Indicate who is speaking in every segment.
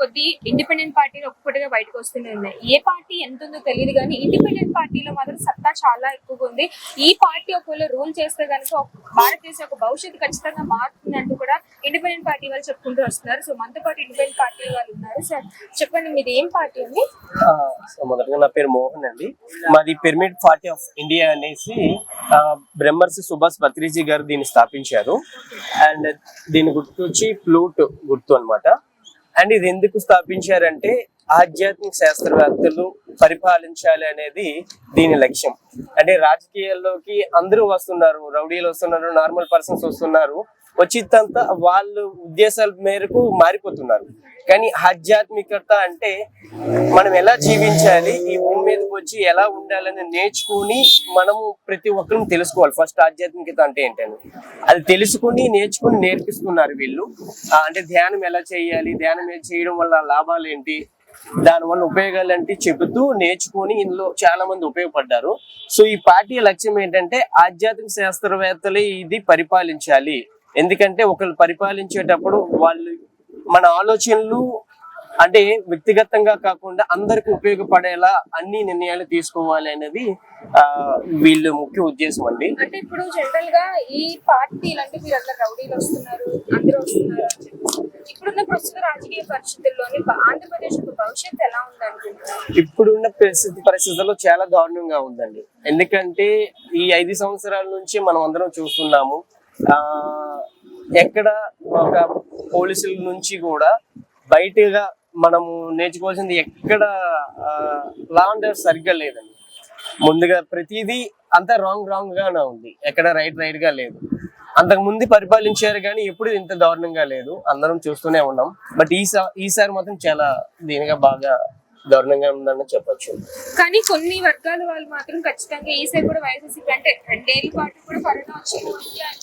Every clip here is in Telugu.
Speaker 1: కొద్దీ ఇండిపెండెంట్ పార్టీలు ఒక్కొక్కటిగా బయటకు వస్తూనే ఉన్నాయి. ఏ పార్టీ ఎంత ఉందో తెలియదు కానీ ఇండిపెండెంట్ పార్టీలో మాత్రం సత్తా చాలా ఎక్కువగా ఉంది. ఈ పార్టీ ఒకవేళ రూల్ చేస్తే కనుక భారతదేశం యొక్క భవిష్యత్తు ఖచ్చితంగా మారుతుంది అంటూ కూడా ఇండిపెండెంట్ పార్టీ వాళ్ళు చెప్పుకుంటూ వస్తున్నారు. సో మనతో పాటు ఇండిపెండెంట్ పార్టీ వాళ్ళు ఉన్నారు. సార్ చెప్పండి మీది ఏం పార్టీ అండి?
Speaker 2: సో మొదటగా నా పేరు మోహన్ అండి. మాది పిరమిడ్ పార్టీ ఆఫ్ ఇండియా అనేసి బ్రహ్మర్స్ సుభాష్ పత్రిజీ గారు దీన్ని స్థాపించారు. అండ్ దీని గుర్తు వచ్చి ఫ్లూట్ గుర్తు అన్నమాట. అండ్ ఇది ఎందుకు స్థాపించారంటే ఆధ్యాత్మిక శాస్త్రవేత్తలు పరిపాలించాలి అనేది దీని లక్ష్యం. అంటే రాజకీయాల్లోకి అందరూ వస్తున్నారు రౌడీలు వస్తున్నారు నార్మల్ పర్సన్స్ వస్తున్నారు. వచ్చిందంతా వాళ్ళు ఉద్దేశాల మేరకు మారిపోతున్నారు. కానీ ఆధ్యాత్మికత అంటే మనం ఎలా జీవించాలి ఈ భూమి మీదకి వచ్చి ఎలా ఉండాలని నేర్చుకుని మనము ప్రతి ఒక్కరు తెలుసుకోవాలి. ఫస్ట్ ఆధ్యాత్మికత అంటే ఏంటని. అది తెలుసుకుని నేర్చుకుని నేర్పిస్తున్నారు వీళ్ళు. అంటే ధ్యానం ఎలా చేయాలి ధ్యానం ఎలా చేయడం వల్ల లాభాలు ఏంటి దాని వల్ల ఉపయోగాలు అంటే చెబుతూ నేర్చుకుని ఇందులో చాలా మంది ఉపయోగపడ్డారు. సో ఈ పార్టీ లక్ష్యం ఏంటంటే ఆధ్యాత్మిక శాస్త్రవేత్తలే ఇది పరిపాలించాలి. ఎందుకంటే ఒకరు పరిపాలించేటప్పుడు వాళ్ళు మన ఆలోచనలు అంటే వ్యక్తిగతంగా కాకుండా అందరికి ఉపయోగపడేలా అన్ని నిర్ణయాలు తీసుకోవాలి అనేది ఆ, వీళ్ళ ముఖ్య ఉద్దేశం అండి.
Speaker 1: అంటే ఇప్పుడు జనరల్గా ఈ పార్టీలు అంటే మీరు అందరు రౌడీలు వస్తున్నారు అందరూ వస్తున్నారు ఇప్పుడున్న ప్రస్తుత రాజకీయ పరిస్థితుల్లోని బ- ఆంధ్రప్రదేశ్ యొక్క భవిష్యత్తు ఎలా ఉంది అనుకుంటున్నారు
Speaker 2: ఇప్పుడున్న పరిస్థితి పరిస్థితుల్లో చాలా దారుణంగా ఉందండి. ఎందుకంటే ఈ ఐదు సంవత్సరాల నుంచి మనం అందరం చూస్తున్నాము ఎక్కడ ఒక పోలీసుల నుంచి కూడా బయటగా మనము నేర్చుకోవాల్సింది ఎక్కడ లా అండ్ ఆర్డర్ సరిగ్గా లేదండి. ముందుగా ప్రతిదీ అంతా రాంగ్ రాంగ్ గానే ఉంది. ఎక్కడ రైట్ రైట్గా లేదు. అంతకు ముందు పరిపాలించారు కానీ ఎప్పుడు ఇంత దారుణంగా లేదు. అందరం చూస్తూనే ఉన్నాం. బట్ ఈసారి ఈసారి మాత్రం చాలా దీనిగా బాగా దారుణంగా ఉందని చెప్పొచ్చు.
Speaker 1: కానీ కొన్ని వర్గాల వాళ్ళు మాత్రం ఖచ్చితంగా ఈసారి కూడా వైఎస్ఎస్సీ అంటే రెండేళ్ళ పాటు కూడా కరోనా వచ్చి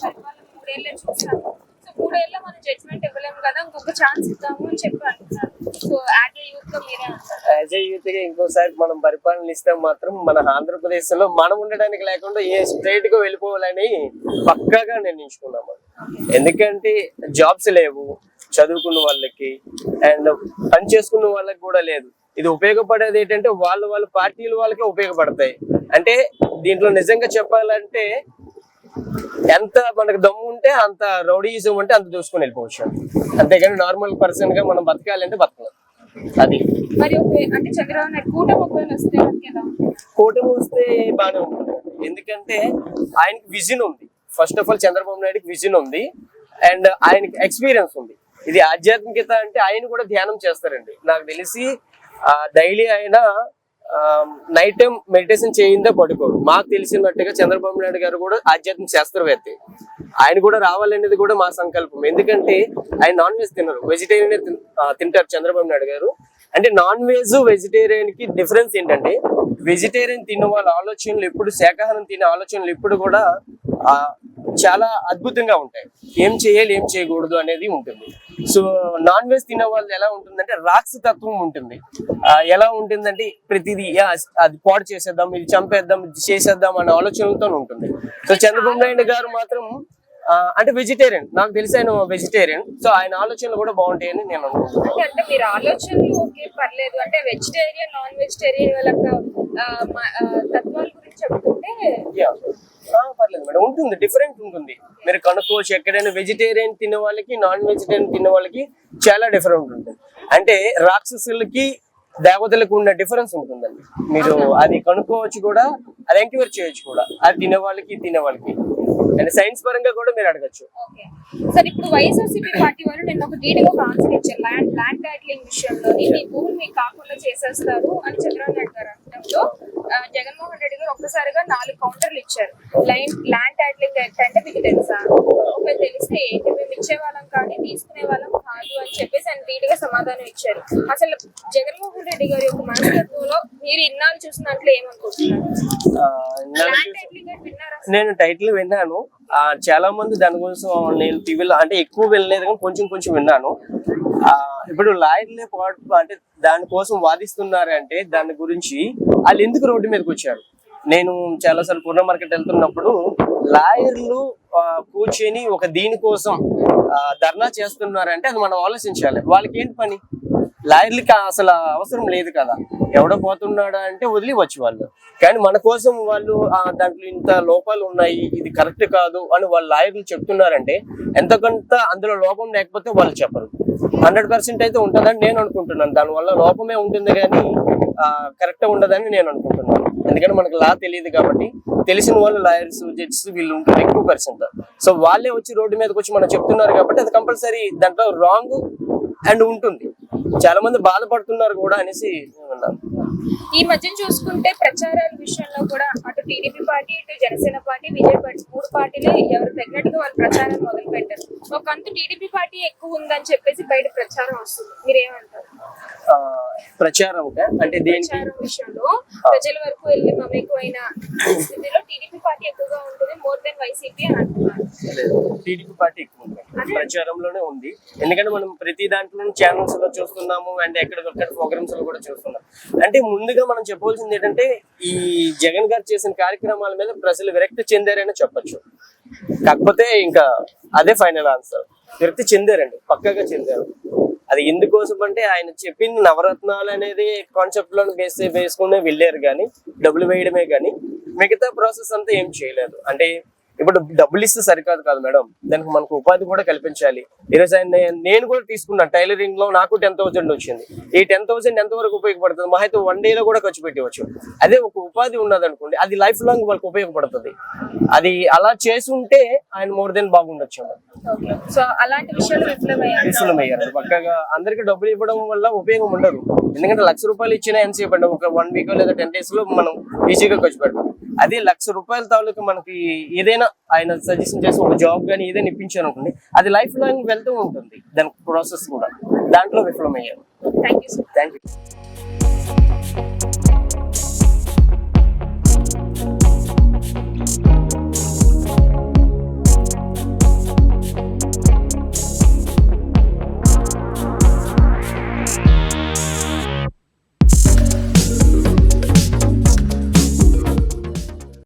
Speaker 1: పరిపాలన మూడేళ్ళే చూసాము సో మూడేళ్ళ మనం జడ్జ్మెంట్ ఇవ్వలేము కదా ఇంకొక ఛాన్స్ ఇద్దాము అని చెప్పి అంటున్నారు. సో యాజ్ ఏ యూత్గా మీరే అంటారు.
Speaker 2: యాజ్ ఏ యూత్గా ఇంకోసారి మనం పరిపాలన ఇస్తే మాత్రం మన ఆంధ్రప్రదేశ్లో మనం ఉండడానికి లేకుండా ఏ స్టేట్కు వెళ్ళిపోవాలని పక్కాగా నిర్ణయించుకున్నాము ఎందుకంటే జాబ్స్ లేవు. చదువుకున్న వాళ్ళకి అండ్ పని చేసుకున్న వాళ్ళకి కూడా లేదు. ఇది ఉపయోగపడేది ఏంటంటే వాళ్ళ వాళ్ళ పార్టీల వాళ్ళకే ఉపయోగపడతాయి. అంటే దీంట్లో నిజంగా చెప్పాలంటే ఎంత మనకు దమ్ము ఉంటే అంత రౌడీయిజం ఉంటే అంత చూసుకొని వెళ్ళిపోవచ్చు. అంతేగాని నార్మల్ పర్సన్గా మనం బతకాలంటే బతకలేం. అది.
Speaker 1: మరి అంటే చంద్రబాబు నాయుడు కూటమి వస్తే?
Speaker 2: కూటమి వస్తే బాగానే ఉంటుంది. ఎందుకంటే ఆయనకి విజన్ ఉంది. ఫస్ట్ ఆఫ్ ఆల్ చంద్రబాబు నాయుడుకి విజన్ ఉంది. అండ్ ఆయనకి ఎక్స్పీరియన్స్ ఉంది. ఇది ఆధ్యాత్మికత అంటే ఆయన కూడా ధ్యానం చేస్తారండి. నాకు తెలిసి డైలీ ఆయన నైట్ టైం మెడిటేషన్ చేయిందే పడుకోరు. మాకు తెలిసినట్టుగా చంద్రబాబు నాయుడు గారు కూడా ఆధ్యాత్మిక శాస్త్రవేత్త. ఆయన కూడా రావాలనేది కూడా మా సంకల్పం. ఎందుకంటే ఆయన నాన్ వెజ్ తినరు. వెజిటేరియన్ తింటారు చంద్రబాబు నాయుడు గారు. అంటే నాన్ వెజ్ వెజిటేరియన్కి డిఫరెన్స్ ఏంటంటే వెజిటేరియన్ తిన్న వాళ్ళ ఆలోచనలు ఎప్పుడు శాకాహారం తినే ఆలోచనలు ఎప్పుడు కూడా చాలా అద్భుతంగా ఉంటాయి. ఏం చేయాలి ఏం చేయకూడదు అనేది ఉంటుంది. సో నాన్ వెజ్ తినే వాళ్ళు ఎలా ఉంటుందంటే తత్వం ఉంటుంది. ఎలా ఉంటుందంటే ప్రతిదీ అది పాడు చేసేద్దాం ఇది చంపేద్దాం ఇది చేసేద్దాం అనే ఆలోచనలతో ఉంటుంది. సో చంద్రబాబు నాయుడు గారు మాత్రం అంటే వెజిటేరియన్ నాకు తెలిసి ఆయన వెజిటేరియన్ సో ఆయన ఆలోచనలు కూడా బాగుంటాయని నేను అనుకుంటున్నాను.
Speaker 1: అంటే మీరు ఆలోచనలు ఓకే పర్లేదు. అంటే వెజిటేరియన్ నాన్ వెజిటేరియన్ వాళ్ళ తత్వాల గురించి చెప్తుంటే
Speaker 2: పర్లేదు మేడం. ఉంటుంది. డిఫరెంట్ ఉంటుంది. మీరు కనుక్కోవచ్చు. ఎక్కడైనా వెజిటేరియన్ తినే వాళ్ళకి నాన్ వెజిటేరియన్ తినే వాళ్ళకి చాలా డిఫరెంట్ ఉంటుంది. అంటే రాక్షసులకి దేవతలకు ఉన్న డిఫరెన్స్ ఉంటుందండి. మీరు అది కనుక్కోవచ్చు కూడా అది ఎంక్వైర్ చేయొచ్చు కూడా. అది తినే వాళ్ళకి తినే వాళ్ళకి. అండ్ సైన్స్ పరంగా కూడా మీరు అడగచ్చు.
Speaker 1: ఓకే. సార్ ఇప్పుడు వైఎస్ఆర్సీపీ పార్టీ వారు నేను ఒక డీటెయిల్ ఒక ఆన్సర్ ఇచ్చారు. ల్యాండ్ ల్యాండ్ టైటిలింగ్ విషయంలో మీ భూమి మీకు కాకుండా చేసేస్తారు అని చంద్రబాబు నాయుడు గారు జగన్మోహన్ రెడ్డి గారు ఒక్కసారిగా నాలుగు కౌంటర్లు ఇచ్చారు. లైన్ ల్యాండ్ టైటిలింగ్ అంటే మీకు తెలుసా? ఒకవేళ తెలిస్తే ఏంటి? మేము ఇచ్చే వాళ్ళం కానీ తీసుకునే వాళ్ళం కాదు అని చెప్పేసి ఆయన ధీటుగా సమాధానం ఇచ్చారు. అసలు జగన్మోహన్ రెడ్డి గారి యొక్క మనస్తత్వంలో మీరు ఇన్నాళ్ళు చూసిన దాంట్లో ఏమనుకుంటున్నారు
Speaker 2: నేను టైటిల్ విన్నాను. చాలా మంది దాని కోసం నేను టీవీలో అంటే ఎక్కువ వెళ్ళలేదు కానీ కొంచెం కొంచెం విన్నాను. ఆ, ఇప్పుడు లాయర్లే పాటు అంటే దానికోసం వాదిస్తున్నారు అంటే దాని గురించి వాళ్ళు ఎందుకు రోడ్డు మీదకి వచ్చారు? నేను చాలాసార్లు పూర్ణ మార్కెట్ వెళ్తున్నప్పుడు లాయర్లు కూర్చొని ఒక దీనికోసం ధర్నా చేస్తున్నారంటే అది మనం ఆలోచించాలి. వాళ్ళకి ఏంటి పని? లాయర్లకి అసలు అవసరం లేదు కదా. ఎవడో పోతున్నాడా అంటే వదిలివచ్చు వాళ్ళు. కానీ మన కోసం వాళ్ళు దాంట్లో ఇంత లోపాలు ఉన్నాయి ఇది కరెక్ట్ కాదు అని వాళ్ళ లాయర్లు చెప్తున్నారంటే ఎంతకంత అందులో లోపం లేకపోతే వాళ్ళు చెప్పరు. హండ్రెడ్ పర్సెంట్ అయితే ఉంటుందని నేను అనుకుంటున్నాను. దానివల్ల లోపమే ఉంటుంది కానీ కరెక్ట్ ఉండదని నేను అనుకుంటున్నాను. ఎందుకంటే మనకు లా తెలియదు కాబట్టి తెలిసిన వాళ్ళు లాయర్స్ జడ్జెస్ వీళ్ళు ఉంటారు ఎక్కువ పర్సెంట్. సో వాళ్ళే వచ్చి రోడ్డు మీదకి వచ్చి మనం చెప్తున్నారు కాబట్టి అది కంపల్సరీ దాంట్లో రాంగ్ అండ్ ఉంటుంది. చాలా మంది బాధపడుతున్నారు కూడా అనేసి
Speaker 1: ఈ మధ్యన చూసుకుంటే ప్రచారాల విషయంలో కూడా అటు టీడీపీ పార్టీ ఇటు జనసేన పార్టీ బీజేపీ పార్టీ మూడు పార్టీలే ఎవరు తగినట్టుగా వాళ్ళు ప్రచారం మొదలు పెట్టారు ఒక అంత టీడీపీ పార్టీ ఎక్కువ ఉందని చెప్పేసి బయట ప్రచారం వస్తుంది. మీరేమంటారు?
Speaker 2: ప్రచారం అంటే దేనికి?
Speaker 1: విషయంలో ప్రజల వరకు వెళ్ళి మమేకమైన స్థితిలో టీడీపీ పార్టీ ఎక్కువగా ఉంటుంది more than YCP
Speaker 2: TDP party ఎక్కువ ఉంది ప్రచారంలోనే ఉంది. ఎందుకంటే మనం ప్రతి దాంట్లో ఛానల్స్లో చూస్తున్నాము అండ్ ఎక్కడికక్కడ ప్రోగ్రామ్స్లో కూడా చూస్తున్నాం. అంటే ముందుగా మనం చెప్పవలసింది ఏంటంటే ఈ జగన్ గారు చేసిన కార్యక్రమాల మీద ప్రజలు విరక్తి చెందారని చెప్పొచ్చు. కాకపోతే ఇంకా అదే ఫైనల్ ఆన్సర్ విరక్తి చెందారండి పక్కాగా చెందారు. అది ఎందుకోసం అంటే ఆయన చెప్పిన నవరత్నాలు అనేది కాన్సెప్ట్లో బేస్ వేసుకునే వెళ్ళారు కానీ డబ్బులు వేయడమే కానీ మిగతా ప్రాసెస్ అంతా ఏం చేయలేదు. అంటే ఇప్పుడు డబ్బులు ఇస్తే సరికాదు కాదు మేడం. దానికి మనకు ఉపాధి కూడా కల్పించాలి. ఈరోజు ఆయన నేను కూడా తీసుకున్నాను టైలరింగ్లో నాకు టెన్ థౌసండ్ వచ్చింది. ఈ టెన్ థౌసండ్ ఎంత వరకు ఉపయోగపడుతుంది? మా అయితే వన్ డే లో కూడా ఖర్చు పెట్టవచ్చు అదే ఒక ఉపాధి ఉన్నది అనుకోండి అది లైఫ్ లాంగ్ వాళ్ళకి ఉపయోగపడుతుంది. అది అలా చేసి ఉంటే ఆయన మోర్ దెన్ బాగుండొచ్చు
Speaker 1: సో అలాంటి విషయాలు విఫలమయ్యారు
Speaker 2: విఫలమయ్యారు పక్కగా అందరికి డబ్బులు ఇవ్వడం వల్ల ఉపయోగం ఉండదు. ఎందుకంటే లక్ష రూపాయలు ఇచ్చినా ఎంతసేపు అండి ఒక వన్ వీక్ లేదా టెన్ డేస్లో మనం ఈజీగా ఖర్చు పెడతాం. అదే లక్ష రూపాయల తాలూకు మనకి ఏదైనా ఆయన సజెషన్ చేసి ఒక జాబ్ కానీ ఏదైనా ఇప్పించారు అనుకోండి అది లైఫ్ లాంగ్ వెళ్తూ ఉంటుంది. దాని ప్రాసెస్ కూడా దాంట్లో విఫలమయ్యారు.
Speaker 1: Thank you sir
Speaker 2: thank you